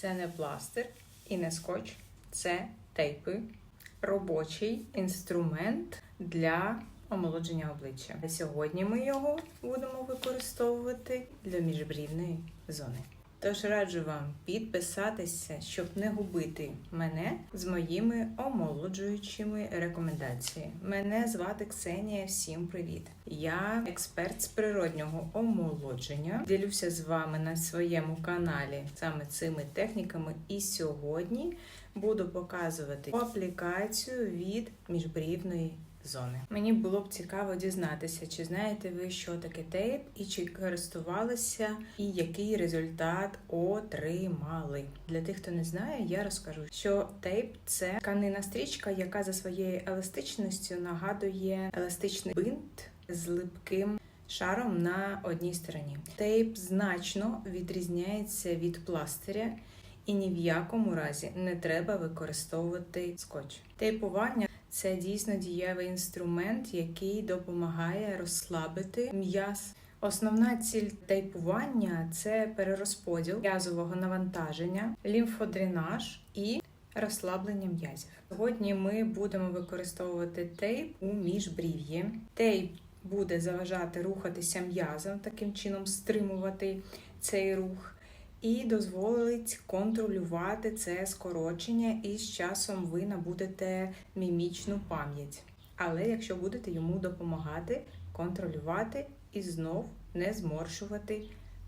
Це не пластир і не скотч, це тейпи, робочий інструмент для омолодження обличчя. Сьогодні ми його будемо використовувати для міжбрівної зони. Тож раджу вам підписатися, щоб не губити мене з моїми омолоджуючими рекомендаціями. Мене звати Ксенія. Всім привіт! Я експерт з природнього омолодження. Ділюся з вами на своєму каналі саме цими техніками. І сьогодні буду показувати аплікацію від міжбрівної зони. Мені було б цікаво дізнатися, чи знаєте ви, що таке тейп, і чи користувалися, і який результат отримали. Для тих, хто не знає, я розкажу, що тейп це тканина стрічка, яка за своєю еластичністю нагадує еластичний бинт з липким. Шаром на одній стороні. Тейп значно відрізняється від пластиря, і ні в якому разі не треба використовувати скотч. Тейпування це дійсно дієвий інструмент, який допомагає розслабити м'яз. Основна ціль тейпування це перерозподіл м'язового навантаження, лімфодренаж і розслаблення м'язів. Сьогодні ми будемо використовувати тейп у міжбрів'ї. Тейп буде заважати рухатися м'язом, таким чином стримувати цей рух і дозволить контролювати це скорочення, і з часом ви набудете мімічну пам'ять. Але якщо будете йому допомагати, контролювати і знов не зморшувати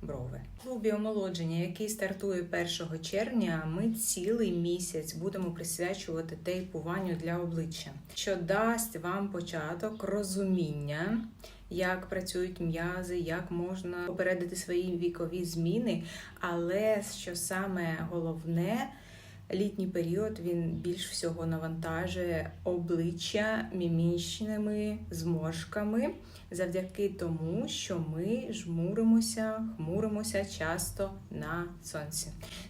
брови. Клубі омолодження, який стартує 1 червня, ми цілий місяць будемо присвячувати тейпуванню для обличчя, що дасть вам початок розуміння як працюють м'язи, як можна попередити свої вікові зміни. Але що саме головне, літній період він більш всього навантажує обличчя мімічними зморшками завдяки тому, що ми жмуримося, хмуримося часто на сонці.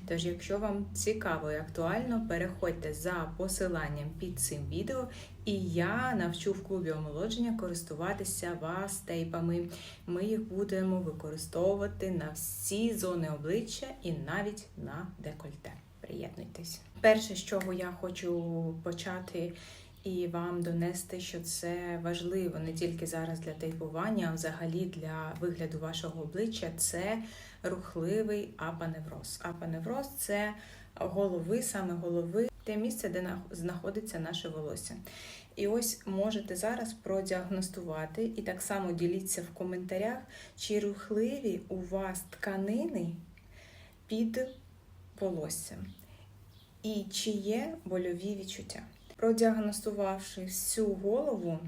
Тож, якщо вам цікаво і актуально, переходьте за посиланням під цим відео, і я навчу в клубі омолодження користуватися вас тейпами. Ми їх будемо використовувати на всі зони обличчя і навіть на декольте. Приєднуйтесь. Перше, з чого я хочу почати і вам донести, що це важливо не тільки зараз для тейпування, а взагалі для вигляду вашого обличчя це рухливий апаневроз. Апаневроз це голови, саме голови, те місце, де знаходиться наше волосся. І ось можете зараз продіагностувати і так само діліться в коментарях, чи рухливі у вас тканини під волоссям, і чи є больові відчуття. Продіагностувавши всю голову,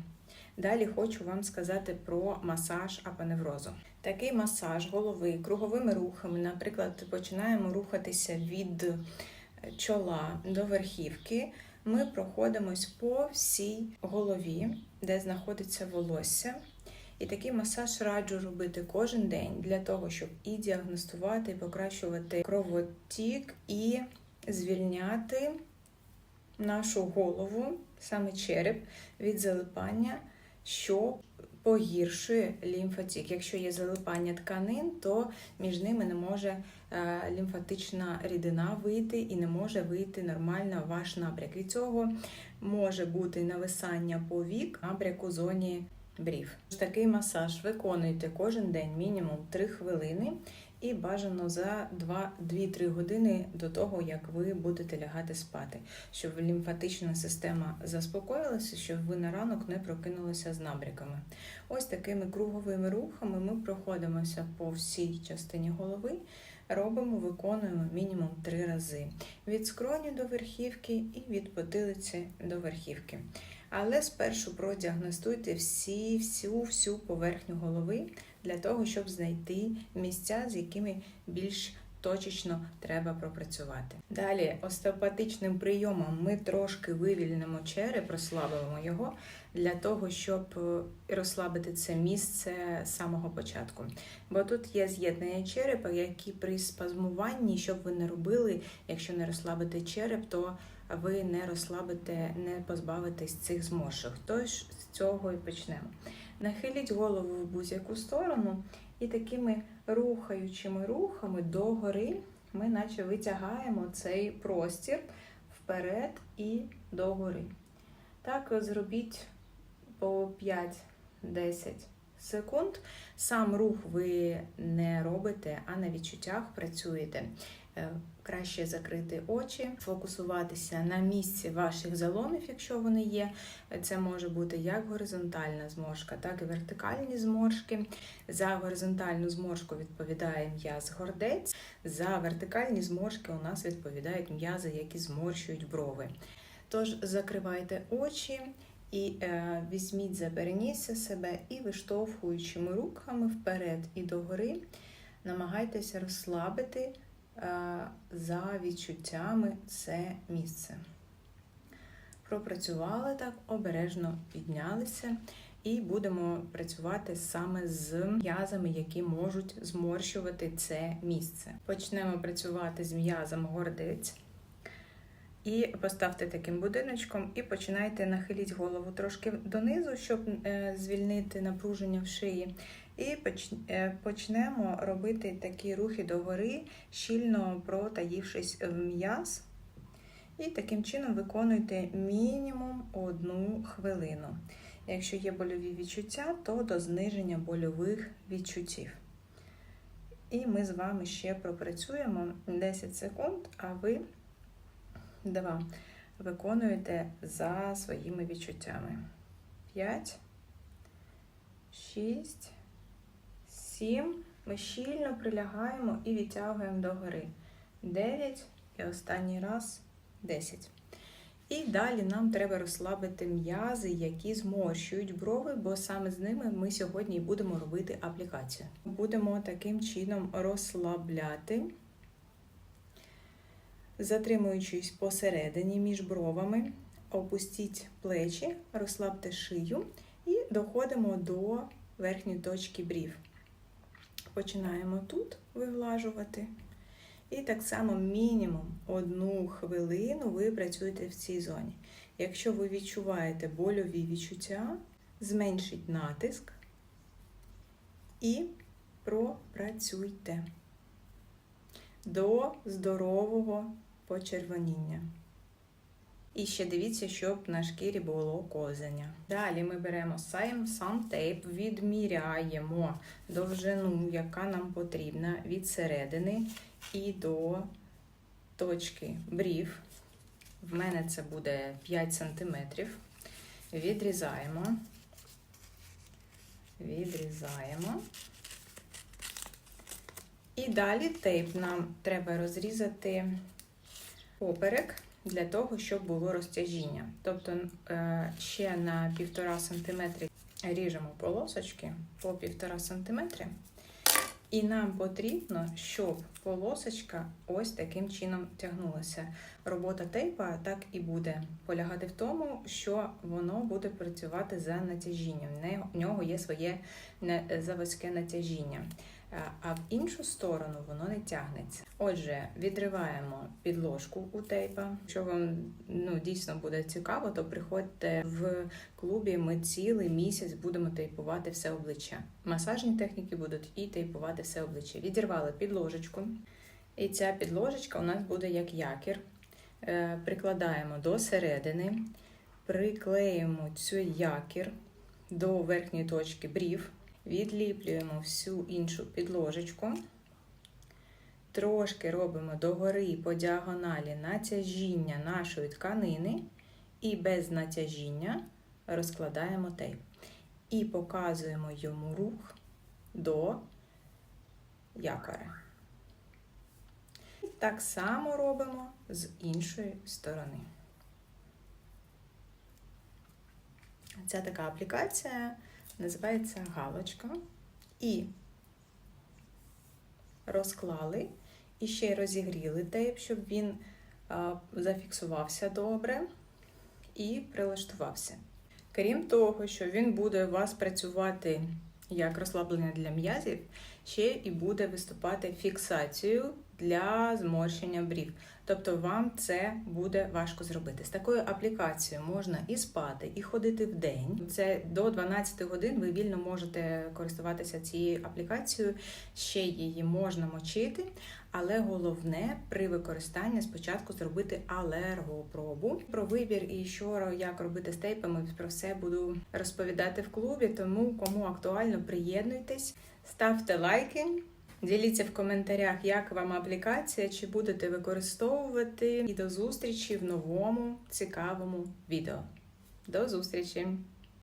далі хочу вам сказати про масаж апаневрозу. Такий масаж голови круговими рухами, наприклад, починаємо рухатися від чола до верхівки. Ми проходимось по всій голові, де знаходиться волосся. І такий масаж раджу робити кожен день для того, щоб і діагностувати, і покращувати кровотік, і звільняти нашу голову, саме череп, від залипання, що погіршує лімфотік. Якщо є залипання тканин, то між ними не може е, лімфатична рідина вийти і не може вийти нормально ваш набряк. Від цього може бути нависання повік набряк у зоні брів. Такий масаж виконуйте кожен день, мінімум 3 хвилини. І бажано за 2-3 години до того, як ви будете лягати спати, щоб лімфатична система заспокоїлася, щоб ви на ранок не прокинулися з набряками. Ось такими круговими рухами ми проходимося по всій частині голови, робимо, виконуємо мінімум 3 рази: від скроню до верхівки і від потилиці до верхівки. Але спершу продіагностуйте всі, всю всю поверхню голови для того, щоб знайти місця, з якими більш точечно треба пропрацювати. Далі остеопатичним прийомом ми трошки вивільнимо череп, розслабимо його для того, щоб е, розслабити це місце з самого початку. Бо тут є з'єднання черепа, які при спазмуванні, щоб ви не робили, якщо не розслабити череп, то ви не розслабите, не позбавитесь цих зморшок. Тож з цього і почнемо. Нахиліть голову в будь-яку сторону і такими рухаючими рухами догори ми наче витягаємо цей простір вперед і догори. Так, зробіть по 5-10 секунд. Сам рух ви не робите, а на відчуттях працюєте. Е, Краще закрити очі, фокусуватися на місці ваших заломів, якщо вони є. Це може бути як горизонтальна зморшка, так і вертикальні зморшки. За горизонтальну зморшку відповідає м'яз гордець, за вертикальні зморшки у нас відповідають м'язи, які зморщують брови. Тож закривайте очі і е, візьміть за перенісся себе і виштовхуючими руками вперед і догори, намагайтеся розслабити за відчуттями це місце. Пропрацювали так, обережно піднялися, і будемо працювати саме з м'язами, які можуть зморщувати це місце. Почнемо працювати з м'язом гордець. І поставте таким будиночком, і починайте нахиліть голову трошки донизу, щоб е, звільнити напруження в шиї. І е, почнемо робити такі рухи догори, щільно протаївшись в м'яз. І таким чином виконуйте мінімум одну хвилину. Якщо є больові відчуття, то до зниження больових відчуттів. І ми з вами ще пропрацюємо 10 секунд, а ви Два. Виконуєте за своїми відчуттями. П'ять. Шість. Сім. Ми щільно прилягаємо і відтягуємо догори. Дев'ять. І останній раз десять. І далі нам треба розслабити м'язи, які зморщують брови, бо саме з ними ми сьогодні будемо робити аплікацію. Будемо таким чином розслабляти затримуючись посередині між бровами, опустіть плечі, розслабте шию і доходимо до верхньої точки брів. Починаємо тут виглажувати. І так само мінімум одну хвилину ви працюєте в цій зоні. Якщо ви відчуваєте больові відчуття, зменшіть натиск і пропрацюйте до здорового почервоніння. І ще дивіться, щоб на шкірі було козання. Далі ми беремо Same Sun Tape, відміряємо довжину, яка нам потрібна від середини і до точки брів. В мене це буде 5 см. Відрізаємо. Відрізаємо. І далі тейп нам треба розрізати поперек для того, щоб було розтяжіння. Тобто е, ще на 1,5 см ріжемо полосочки по 1,5 см. І нам потрібно, щоб полосочка ось таким чином тягнулася. Робота тейпа так і буде полягати в тому, що воно буде працювати за натяжінням. В нього є своє заводське натяжіння а в іншу сторону воно не тягнеться. Отже, відриваємо підложку у тейпа. Якщо вам ну, дійсно буде цікаво, то приходьте в клубі. Ми цілий місяць будемо тейпувати все обличчя. Масажні техніки будуть і тейпувати все обличчя. Відірвали підложечку, і ця підложечка у нас буде як якір. Е, прикладаємо до середини, приклеїмо цю якір до верхньої точки брів. Відліплюємо всю іншу підложечку, трошки робимо догори по діагоналі натяжіння нашої тканини, і без натяжіння розкладаємо тейп. І показуємо йому рух до якора. Так само робимо з іншої сторони. Ця така аплікація називається галочка. І розклали, і ще розігріли тейп, щоб він зафіксувався добре і прилаштувався. Крім того, що він буде у вас працювати як розслаблення для м'язів, ще і буде виступати фіксацією для зморщення брів. Тобто вам це буде важко зробити. З такою аплікацією можна і спати, і ходити в день. Це до 12 годин ви вільно можете користуватися цією аплікацією, ще її можна мочити. Але головне при використанні спочатку зробити алергопробу. Про вибір і що як робити з тейпами, про все буду розповідати в клубі. Тому кому актуально, приєднуйтесь, ставте лайки. Діліться в коментарях, як вам аплікація, чи будете використовувати. І до зустрічі в новому цікавому відео. До зустрічі!